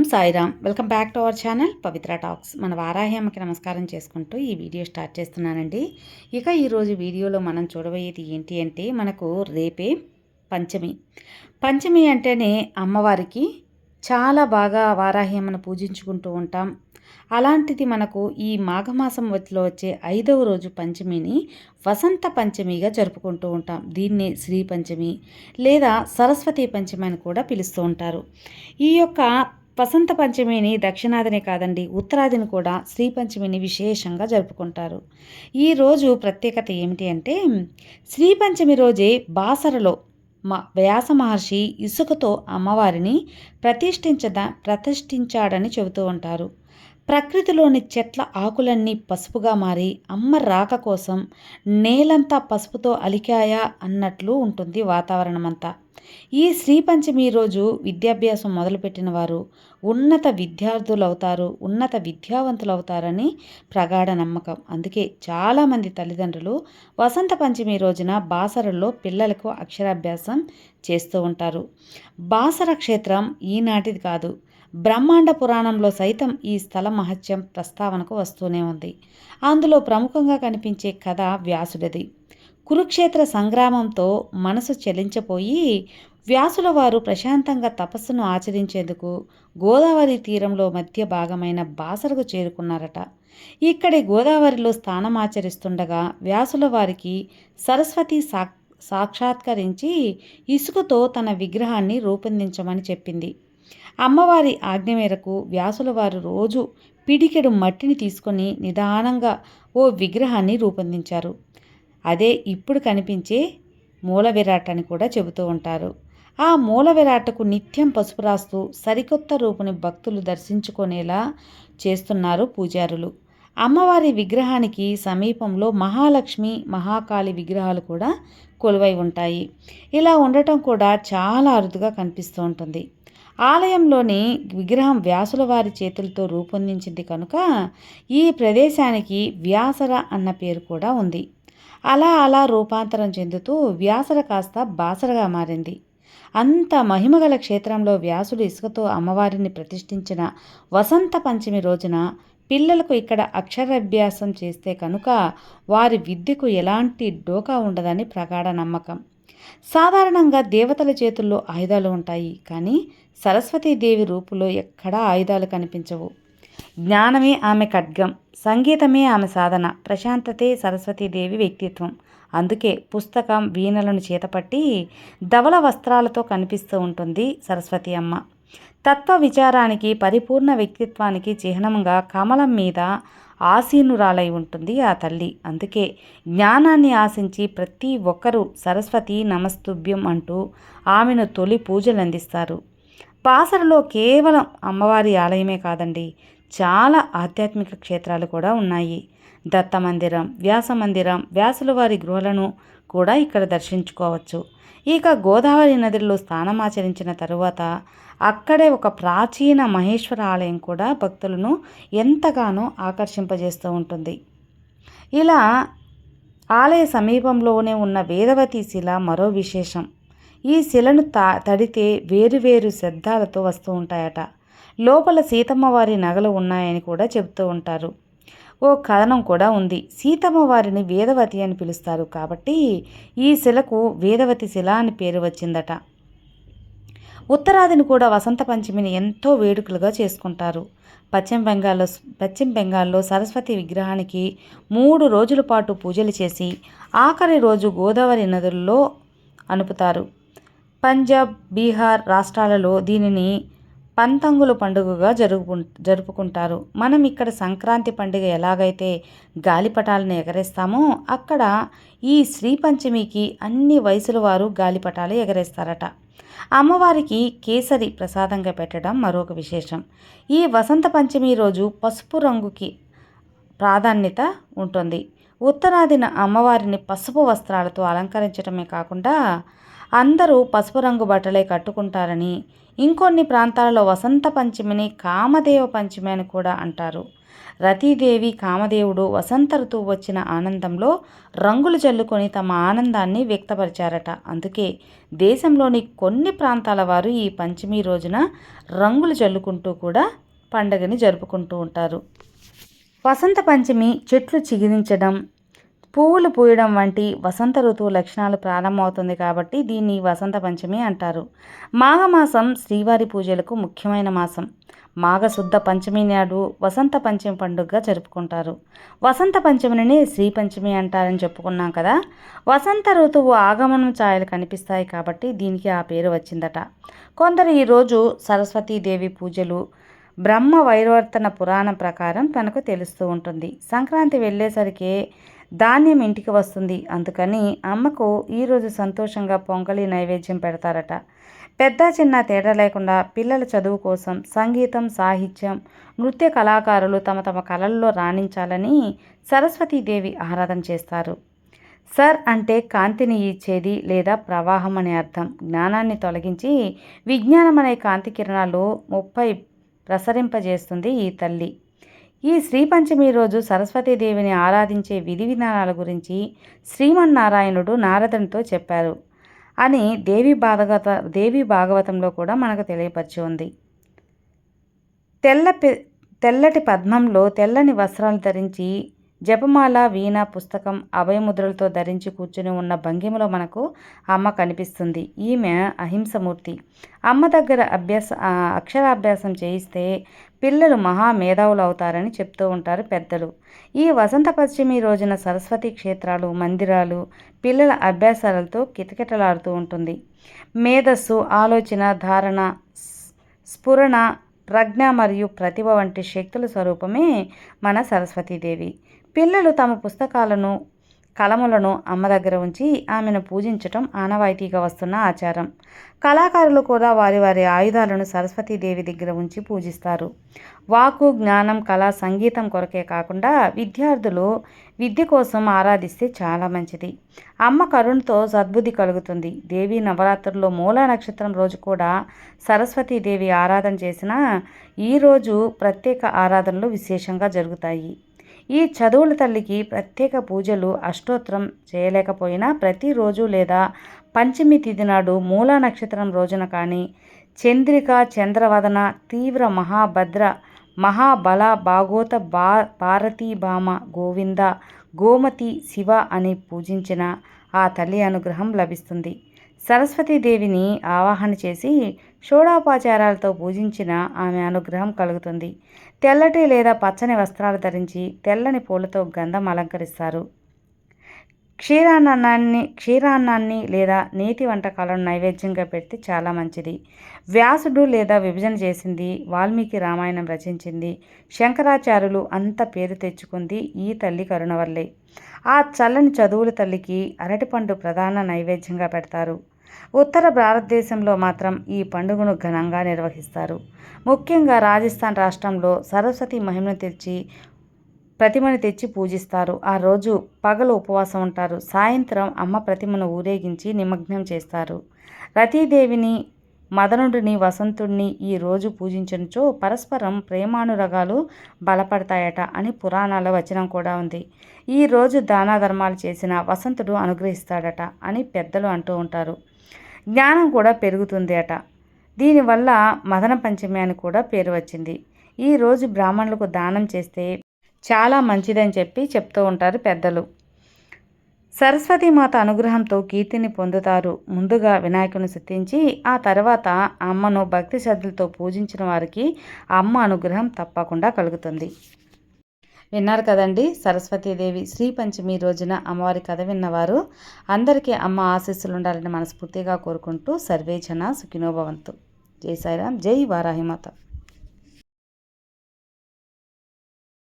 Om Sairam. Welcome back to our channel Pavitra talks. మన వారాహి అమ్మకి నమస్కారం చేసుకుంటూ ఈ వీడియో స్టార్ట్ చేస్తున్నానండి. ఇక ఈరోజు వీడియోలో మనం చూడబోయేది ఏంటి అంటే మనకు రేపే పంచమి. పంచమి అంటేనే అమ్మవారికి చాలా బాగా వారాహి అమ్మను పూజించుకుంటూ ఉంటాం. అలాంటిది మనకు ఈ మాఘమాసం వచ్చిలో వచ్చే ఐదవ రోజు పంచమిని వసంత పంచమిగా జరుపుకుంటూ ఉంటాం. దీన్ని శ్రీ పంచమి లేదా సరస్వతి పంచమి అని కూడా పిలుస్తూ ఉంటారు. ఈ యొక్క వసంత పంచమిని దక్షిణాదిని కాదండి ఉత్తరాదిని కూడా శ్రీ పంచమిని విశేషంగా జరుపుకుంటారు. ఈ రోజు ప్రత్యేకత ఏమిటి అంటే శ్రీ పంచమి రోజే బాసరలో మా వ్యాస మహర్షి ఇసుకతో అమ్మవారిని ప్రతిష్ఠించద ప్రతిష్ఠించాడని చెబుతూ ఉంటారు. ప్రకృతిలోని చెట్ల ఆకులన్నీ పసుపుగా మారి అమ్మ రాక కోసం నేలంతా పసుపుతో అలికాయా అన్నట్లు ఉంటుంది వాతావరణం అంతా ఈ శ్రీ పంచమి రోజు విద్యాభ్యాసం మొదలుపెట్టిన వారు ఉన్నత విద్యార్థులు అవుతారు ఉన్నత విద్యావంతులు అవుతారని ప్రగాఢ నమ్మకం. అందుకే చాలామంది తల్లిదండ్రులు వసంత పంచమి రోజున బాసరలో పిల్లలకు అక్షరాభ్యాసం చేస్తూ ఉంటారు. బాసర క్షేత్రం ఈనాటిది కాదు. బ్రహ్మాండ పురాణంలో సైతం ఈ స్థల మహత్యం ప్రస్తావనకు వస్తూనే ఉంది. అందులో ప్రముఖంగా కనిపించే కథ వ్యాసుడిది. కురుక్షేత్ర సంగ్రామంతో మనసు చలించపోయి వ్యాసుల వారు ప్రశాంతంగా తపస్సును ఆచరించేందుకు గోదావరి తీరంలో మధ్య భాగమైన బాసరకు చేరుకున్నారట. ఇక్కడి గోదావరిలో స్థానం ఆచరిస్తుండగా వ్యాసుల వారికి సరస్వతి సా సాక్షాత్కరించి ఇసుకతో తన విగ్రహాన్ని రూపొందించమని చెప్పింది. అమ్మవారి ఆజ్ఞ మేరకు వ్యాసుల వారు రోజు పిడికెడు మట్టిని తీసుకొని నిదానంగా ఓ విగ్రహాన్ని రూపొందించారు. అదే ఇప్పుడు కనిపించే మూల విరాట్ అని కూడా చెబుతూ ఉంటారు. ఆ మూల విరాటకు నిత్యం పసుపు రాస్తూ సరికొత్త రూపుని భక్తులు దర్శించుకునేలా చేస్తున్నారు పూజారులు. అమ్మవారి విగ్రహానికి సమీపంలో మహాలక్ష్మి మహాకాళి విగ్రహాలు కూడా కొలువై ఉంటాయి. ఇలా ఉండటం కూడా చాలా అరుదుగా కనిపిస్తూ ఉంటుంది. ఆలయంలోని విగ్రహం వ్యాసుల వారి చేతులతో రూపొందించింది కనుక ఈ ప్రదేశానికి వ్యాసర అన్న పేరు కూడా ఉంది. అలా అలా రూపాంతరం చెందుతూ వ్యాసర కాస్త బాసరగా మారింది. అంత మహిమగల క్షేత్రంలో వ్యాసుడు ఇసుకతో అమ్మవారిని ప్రతిష్ఠించిన వసంత పంచమి రోజున పిల్లలకు ఇక్కడ అక్షరాభ్యాసం చేస్తే కనుక వారి విద్యకు ఎలాంటి డోకా ఉండదని ప్రగాఢ నమ్మకం. సాధారణంగా దేవతల చేతుల్లో ఆయుధాలు ఉంటాయి కానీ సరస్వతీదేవి రూపులో ఎక్కడా ఆయుధాలు కనిపించవు. జ్ఞానమే ఆమె ఖడ్గం సంగీతమే ఆమె సాధన ప్రశాంతతే సరస్వతీదేవి వ్యక్తిత్వం. అందుకే పుస్తకం వీణలను చేతపట్టి ధవల వస్త్రాలతో కనిపిస్తూ ఉంటుంది సరస్వతి అమ్మ. తత్వ విచారానికి పరిపూర్ణ వ్యక్తిత్వానికి చిహ్నంగా కమలం మీద ఆసీనురాలై ఉంటుంది ఆ తల్లి. అందుకే జ్ఞానాన్ని ఆశించి ప్రతి ఒక్కరూ సరస్వతి నమస్తుభ్యం అంటూ ఆమెను తొలి పూజలు అందిస్తారు పాసరలో కేవలం అమ్మవారి ఆలయమే కాదండి చాలా ఆధ్యాత్మిక క్షేత్రాలు కూడా ఉన్నాయి. దత్త మందిరం వ్యాస మందిరం వ్యాసుల వారి గృహలను కూడా ఇక్కడ దర్శించుకోవచ్చు. ఇక గోదావరి నదిలో స్నానమాచరించిన తరువాత అక్కడే ఒక ప్రాచీన మహేశ్వర ఆలయం కూడా భక్తులను ఎంతగానో ఆకర్షింపజేస్తూ ఉంటుంది. ఇలా ఆలయ సమీపంలోనే ఉన్న వేదవతి శిల మరో విశేషం. ఈ శిలను తా తడితే వేరువేరు శబ్దాలతో వస్తూ ఉంటాయట. లోపల సీతమ్మ వారి నగలు ఉన్నాయని కూడా చెబుతూ ఉంటారు. ఓ కథనం కూడా ఉంది. సీతమ్మ వారిని వేదవతి అని పిలుస్తారు కాబట్టి ఈ శిలకు వేదవతి శిల అని పేరు వచ్చిందట. ఉత్తరాదిని కూడా వసంత పంచమిని ఎంతో వేడుకలుగా చేసుకుంటారు. పశ్చిమ బెంగాల్లో పశ్చిమ బెంగాల్లో సరస్వతి విగ్రహానికి మూడు రోజుల పాటు పూజలు చేసి ఆఖరి రోజు గోదావరి నదుల్లో అనుపుతారు పంజాబ్ బీహార్ రాష్ట్రాలలో దీనిని పంతంగుల పండుగగా జరుపు జరుపుకుంటారు. మనం ఇక్కడ సంక్రాంతి పండుగ ఎలాగైతే గాలిపటాలను ఎగరేస్తామో అక్కడ ఈ శ్రీ పంచమికి అన్ని వయసుల వారు గాలిపటాలు ఎగరేస్తారట. అమ్మవారికి కేసరి ప్రసాదంగా పెట్టడం మరొక విశేషం. ఈ వసంత పంచమి రోజు పసుపు రంగుకి ప్రాధాన్యత ఉంటుంది. ఉత్తరాదిన అమ్మవారిని పసుపు వస్త్రాలతో అలంకరించడమే కాకుండా అందరూ పసుపు రంగు బట్టలే కట్టుకుంటారని ఇంకొన్ని ప్రాంతాలలో వసంత పంచమిని కామదేవ పంచమి అని కూడా అంటారు. రతీదేవి కామదేవుడు వసంత ఋతువు వచ్చిన ఆనందంలో రంగులు జల్లుకొని తమ ఆనందాన్ని వ్యక్తపరిచారట. అందుకే దేశంలోని కొన్ని ప్రాంతాల వారు ఈ పంచమి రోజున రంగులు జల్లుకుంటూ కూడా పండగని జరుపుకుంటూ ఉంటారు. వసంత పంచమి చెట్లు చిగిరించడం పువ్వులు పూయడం వంటి వసంత ఋతువు లక్షణాలు ప్రారంభమవుతుంది కాబట్టి దీన్ని వసంత పంచమి అంటారు. మాఘమాసం శ్రీవారి పూజలకు ముఖ్యమైన మాసం. మాఘశుద్ధ పంచమి నాడు వసంత పంచమి పండుగగా జరుపుకుంటారు. వసంత పంచమిని శ్రీ పంచమి అంటారని చెప్పుకున్నాం కదా. వసంత ఋతువు ఆగమనం ఛాయలు కనిపిస్తాయి కాబట్టి దీనికి ఆ పేరు వచ్చిందట. కొందరు ఈరోజు సరస్వతీదేవి పూజలు బ్రహ్మ వైవర్తన పురాణం ప్రకారం తనకు తెలుస్తూ ఉంటుంది. సంక్రాంతి వెళ్ళేసరికి ధాన్యం ఇంటికి వస్తుంది. అందుకని అమ్మకు ఈరోజు సంతోషంగా పొంగలి నైవేద్యం పెడతారట. పెద్ద చిన్న తేడా లేకుండా పిల్లల చదువు కోసం సంగీతం సాహిత్యం నృత్య కళాకారులు తమ తమ కళల్లో రాణించాలని సరస్వతీదేవి ఆరాధన చేస్తారు. సర్ అంటే కాంతిని ఇచ్చేది లేదా ప్రవాహం అనే అర్థం. జ్ఞానాన్ని తొలగించి విజ్ఞానం అనే కాంతి కిరణాలు ముప్పై ప్రసరింపజేస్తుంది ఈ తల్లి. ఈ శ్రీ పంచమి రోజు సరస్వతీదేవిని ఆరాధించే విధి విధానాల గురించి శ్రీమన్నారాయణుడు నారదునితో చెప్పారు అని దేవి భాగవత దేవి భాగవతంలో కూడా మనకు తెలియపరిచి ఉంది. తెల్ల తెల్లటి పద్మంలో తెల్లని వస్త్రాలు ధరించి జపమాల వీణ పుస్తకం అభయముద్రలతో ధరించి కూర్చుని ఉన్న భంగిమలో మనకు అమ్మ కనిపిస్తుంది. ఈమె అహింసమూర్తి. అమ్మ దగ్గర అభ్యాస అక్షరాభ్యాసం చేయిస్తే పిల్లలు మహా మేధావులు అవుతారని చెప్తూ ఉంటారు పెద్దలు. ఈ వసంత పశ్చిమి రోజున సరస్వతి క్షేత్రాలు మందిరాలు పిల్లల అభ్యాసాలతో కిటకిటలాడుతూ ఉంటుంది. మేధస్సు ఆలోచన ధారణ స్ఫురణ ప్రజ్ఞ మరియు ప్రతిభ వంటి శక్తుల స్వరూపమే మన సరస్వతీదేవి. పిల్లలు తమ పుస్తకాలను కలములను అమ్మ దగ్గర ఉంచి ఆమెను పూజించటం ఆనవాయితీగా వస్తున్న ఆచారం. కళాకారులు కూడా వారి వారి ఆయుధాలను సరస్వతీదేవి దగ్గర ఉంచి పూజిస్తారు. వాకు జ్ఞానం కళ సంగీతం కొరకే కాకుండా విద్యార్థులు విద్య కోసం ఆరాధిస్తే చాలా మంచిది. అమ్మ కరుణతో సద్బుద్ధి కలుగుతుంది. దేవి నవరాత్రుల్లో మూల నక్షత్రం రోజు కూడా సరస్వతీదేవి ఆరాధన చేసిన ఈరోజు ప్రత్యేక ఆరాధనలు విశేషంగా జరుగుతాయి. ఈ చదువుల తల్లికి ప్రత్యేక పూజలు అష్టోత్తరం చేయలేకపోయినా ప్రతిరోజు లేదా పంచమి తిథి నాడు మూలా నక్షత్రం రోజున కానీ చంద్రిక చంద్రవదన తీవ్ర మహాభద్ర మహాబల భాగోత బా భారతీభామ గోవింద గోమతి శివ అని పూజించిన ఆ తల్లి అనుగ్రహం లభిస్తుంది. సరస్వతీదేవిని ఆవాహన చేసి షోడాపాచారాలతో పూజించిన ఆమె అనుగ్రహం కలుగుతుంది. తెల్లటి లేదా పచ్చని వస్త్రాలు ధరించి తెల్లని పూలతో గంధం అలంకరిస్తారు. క్షీరాన్నాన్ని క్షీరాన్నాన్ని లేదా నీతి వంటకాలను నైవేద్యంగా పెడితే చాలా మంచిది. వ్యాసుడు లేదా విభజన చేసింది వాల్మీకి రామాయణం రచించింది శంకరాచార్యులు అంత పేరు తెచ్చుకుంది ఈ తల్లి కరుణ వల్లే ఆ చల్లని చదువుల తల్లికి అరటిపండు ప్రధాన నైవేద్యంగా పెడతారు. ఉత్తర భారతదేశంలో మాత్రం ఈ పండుగను ఘనంగా నిర్వహిస్తారు. ముఖ్యంగా రాజస్థాన్ రాష్ట్రంలో సరస్వతి మహిమను తెచ్చి ప్రతిమను తెచ్చి పూజిస్తారు. ఆ రోజు పగలు ఉపవాసం ఉంటారు. సాయంత్రం అమ్మ ప్రతిమను ఊరేగించి నిమగ్నం చేస్తారు. రతీదేవిని మదనుడిని వసంతుడిని ఈ రోజు పూజించనుచో పరస్పరం ప్రేమానురగాలు బలపడతాయట అని పురాణాల వచనం కూడా ఉంది. ఈ రోజు దాన ధర్మాలు చేసిన వసంతుడు అనుగ్రహిస్తాడట అని పెద్దలు అంటూ ఉంటారు. జ్ఞానం కూడా పెరుగుతుంది అట దీనివల్ల మదన పంచమి అని కూడా పేరు వచ్చింది. ఈరోజు బ్రాహ్మణులకు దానం చేస్తే చాలా మంచిదని చెప్పి చెప్తూ ఉంటారు పెద్దలు. సరస్వతీమాత అనుగ్రహంతో కీర్తిని పొందుతారు. ముందుగా వినాయకుని శుద్ధించి ఆ తర్వాత అమ్మను భక్తి శ్రద్ధలతో పూజించిన వారికి అమ్మ అనుగ్రహం తప్పకుండా కలుగుతుంది. విన్నారు కదండి. సరస్వతీదేవి శ్రీ పంచమి రోజున అమ్మవారి కథ విన్నవారు. అందరికీ అమ్మ ఆశీస్సులు ఉండాలని మనస్ఫూర్తిగా కోరుకుంటూ సర్వేజన సుఖినోభవంతు. జై సాయిరామ్ జై వారాహిమాత.